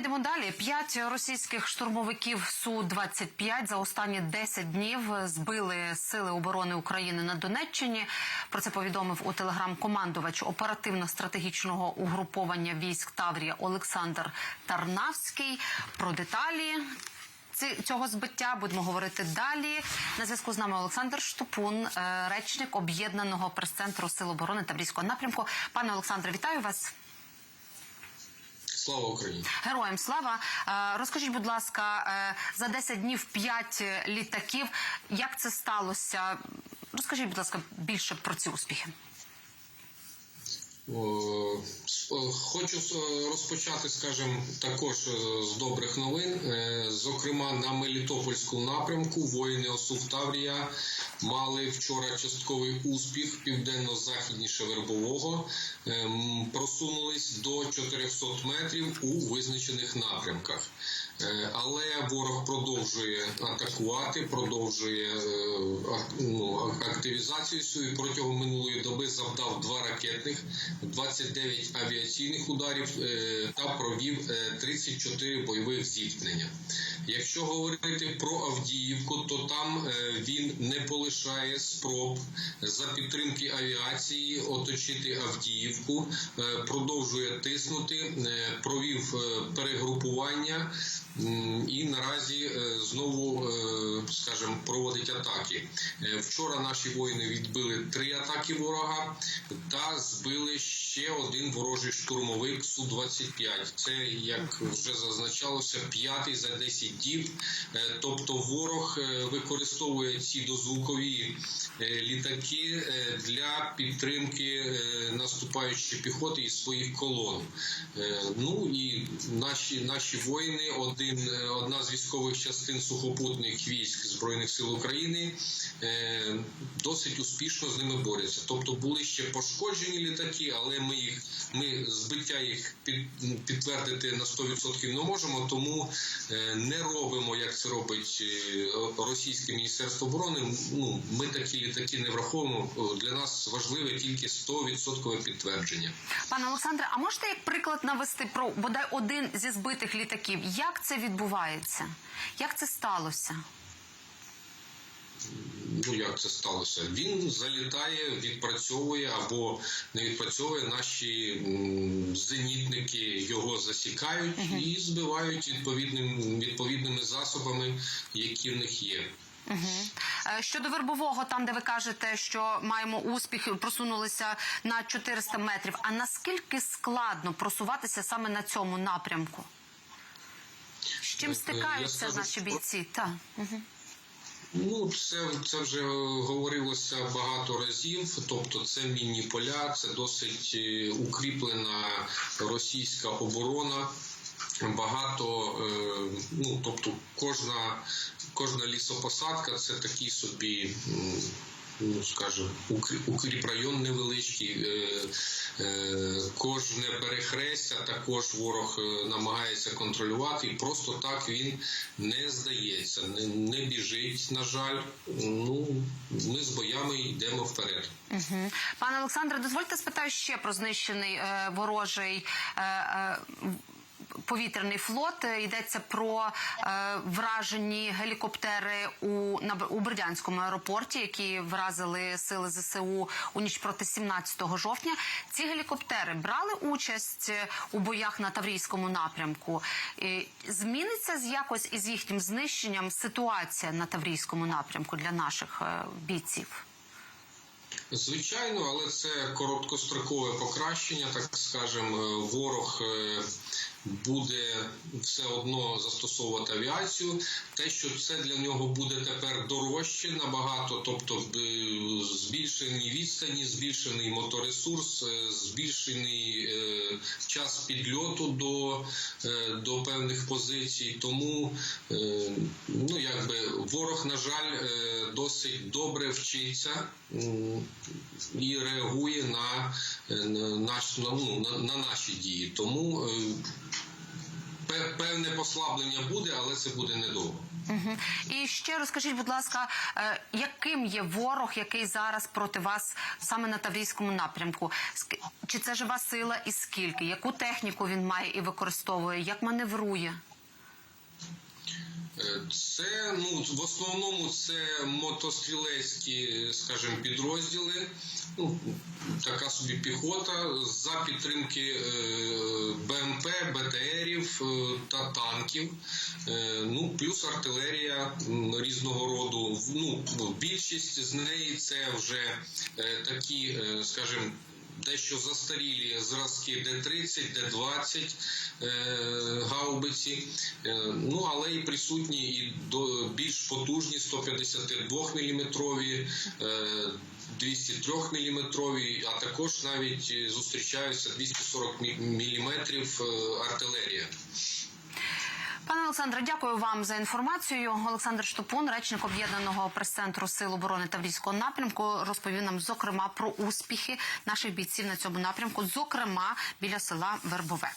йдемо далі. П'ять російських штурмовиків су 25 за останні 10 днів збили сили оборони України на Донеччині. Про це повідомив у телеграм-командувач оперативно-стратегічного угруповання військ Таврія Олександр Тарнавський. Про деталі. Цього збиття будемо говорити далі. На зв'язку з нами Олександр Штупун, е, речник об'єднаного прес-центру Сил оборони Таврійського напрямку. Пане Олександре, вітаю вас. Слава Україні! Героям слава. Е, Розкажіть, будь ласка, е, за 10 днів 5 літаків. Як це сталося? Розкажіть, будь ласка, більше про ці успіхи. Хочу розпочати, скажімо, також е, з добрих новин. Е, Зокрема, на Мелітопольському напрямку воїни ОСУВ Таврія мали вчора частковий успіх південно-західніше Вербового, Е, просунулись до 400 метрів у визначених напрямках. Але ворог продовжує атакувати, продовжує ну, активізацію свою. Протягом минулої доби завдав два ракетних, 29 авіаційних ударів е, та провів е, 34 бойових зіткнення. Якщо говорити про Авдіївку, то там е, він не полишає спроб за підтримки авіації оточити Авдіївку, е, продовжує тиснути, е, провів е, перегрупування і наразі е, знову, е, скажімо, проводить атаки. Е, Вчора наші воїни відбили три атаки ворога та збили ще один ворожий штурмовик су 25 Це як вже зазначалося, п'ятий за 10 діб. Тобто, ворог використовує ці дозвукові літаки для підтримки наступаючої піхоти із своїх колон. Ну і наші наші воїни, один е, одна з військових частин сухопутних військ збройних сил України, е, досить успішно з ними борються. Тобто були ще пошкоджені літаки, але ми їх ми збиття їх під, підтвердити на 100% не можемо, тому е, не робимо, як це робить російське міністерство оборони. Ну ми такі літаки не враховуємо. Для нас важливе тільки 100% підтвердження. Пане Олександре, а можете як приклад навести про бодай один зі збитих літаків? Як це відбувається? Як це сталося? Ну як це сталося? Він залітає, відпрацьовує або не відпрацьовує. Наші зенітники його засікають і збивають відповідним відповідними засобами, які в них є. Угу. Щодо вербового, там де ви кажете, що маємо успіх, просунулися на 400 метрів. А наскільки складно просуватися саме на цьому напрямку? Чим Е, е, я наші бійці? Так. Угу. Ну, це, це вже говорилося багато разів. Тобто, це мінні поля, це досить е, укріплена російська оборона. Багато, е, ну тобто, кожна, кожна лісопосадка це такий собі. Ну, скажімо, укріп- укріпрайон невеличкий, е, е, кожне перехрестя також ворог е, намагається контролювати, і просто так він не здається, не, не біжить, на жаль. Ну, ми з боями йдемо вперед. Угу. Пане Олександре, дозвольте спитаю ще про знищений е, ворожий. Е, е, Повітряний флот Е, йдеться про е, вражені гелікоптери у на у Бердянському аеропорті, які вразили сили ЗСУ у ніч проти 17 жовтня. Ці гелікоптери брали участь е, у боях на Таврійському напрямку. Зміниться з якось із їхнім знищенням ситуація на Таврійському напрямку для наших е, бійців. Звичайно, але це короткострокове покращення, так скажемо, Е, ворог е, буде все одно застосовувати авіацію. Те, що це для нього буде тепер дорожче набагато, тобто е, збільшені відстані, збільшений моторесурс, збільшений час підльоту до, до певних позицій. Тому ну якби ворог, на жаль, досить добре вчиться і реагує на, е, на, наш, на, ну, на, на наші дії. Тому е, певне послаблення буде, але це буде недовго. Мгм. І ще розкажіть, будь ласка, е, яким є ворог, який зараз проти вас саме на Таврійському напрямку? Чи це жива сила і скільки? Яку техніку він має і використовує? Як маневрує? Е, Це ну в основному це мотострілецькі, скажімо, підрозділи. Ну така собі піхота за підтримки е, БМП, БТРів е, та танків. Ну плюс артилерія різного роду. Ну більшість з неї це вже такі, скажімо, дещо застарілі зразки Д-30, Д-20 е, гаубиці, е, ну але і присутні і більш потужні 152 мм, е, 203 мм, а також навіть е, зустрічаються 240 мм артилерія. Пане Олександре, дякую вам за інформацію. Олександр Штупун, речник об'єднаного прес-центру Сил оборони Таврійського напрямку, розповів нам зокрема про успіхи наших бійців на цьому напрямку, зокрема біля села Вербове.